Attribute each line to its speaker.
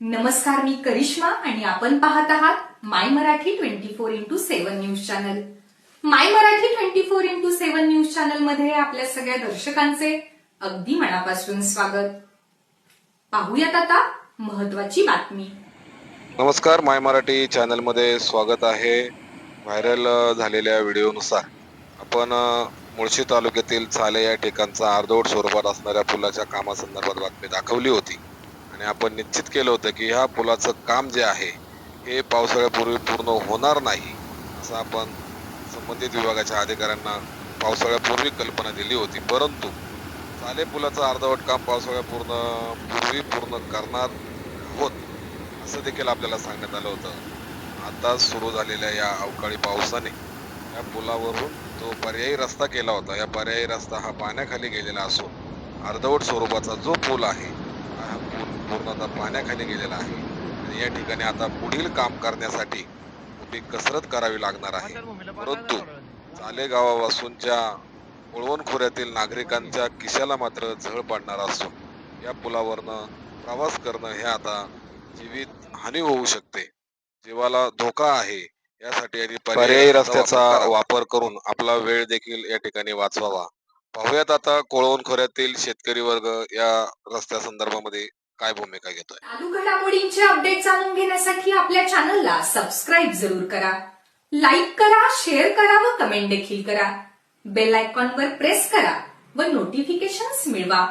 Speaker 1: नमस्कार मी करिश्मा आणि आपण पाहत आहात my Marathi twenty four into seven news channel. My Marathi twenty four into seven news चॅनलमध्ये आपल्या सगळ्या दर्शकांचे अगदी मनापासून स्वागत. पाहूयात आता महत्वाची बातमी.
Speaker 2: नमस्कार माय मराठी चॅनलमध्ये स्वागत आहे. व्हायरल झालेल्या व्हिडिओनुसार आपण मुळशी तालुक्यातील चाले या ठिकाणचा अर्धवट स्वरूपात असणाऱ्या पुलाच्या कामासंदर्भात बातमी दाखवली होती. आणि आपण निश्चित केलं होतं की ह्या पुलाचं काम जे आहे हे पावसाळ्यापूर्वी पूर्ण होणार नाही असं आपण संबंधित विभागाच्या अधिकाऱ्यांना पावसाळ्यापूर्वी कल्पना दिली होती. परंतु चाले पुलाचं अर्धवट काम पावसाळ्यापूर्ण पूर्वी पूर्ण करणार होत असं देखील आपल्याला सांगण्यात आलं होतं. आता सुरू झालेल्या या अवकाळी पावसाने या पुलावरून तो पर्यायी रस्ता केला होता या पर्यायी रस्ता हा पाण्याखाली गेलेला असून अर्धवट स्वरूपाचा जो पूल आहे पूल पूर्णतः पाण्याखाली गेलेला आहे. आणि या ठिकाणी आता पुढील काम करण्यासाठी मोठी कसरत करावी लागणार आहे. परंतु चाले गावापासूनच्या वळवण खोऱ्यातील नागरिकांच्या खिशाला मात्र झळ पडणार असून या पुलावरनं प्रवास करणं हे आता जीवित हानी होऊ शकते. जीवाला धोका आहे. यासाठी यांनी पर्यायी रस्त्याचा वापर करून आपला वेळ देखील या ठिकाणी वाचवावा. पाहूयात आता कोळवण खोऱ्यातील शेतकरी वर्ग या रस्त्या संदर्भामध्ये काय भूमिका घेतोय?
Speaker 1: चालू घडामोडींचे अपडेट जाणून घेण्यासाठी आपल्या चॅनलला सबस्क्राईब जरूर करा. लाईक करा शेअर करा व कमेंट देखील करा. बेल आयकॉनवर प्रेस करा व नोटिफिकेशन्स मिळवा.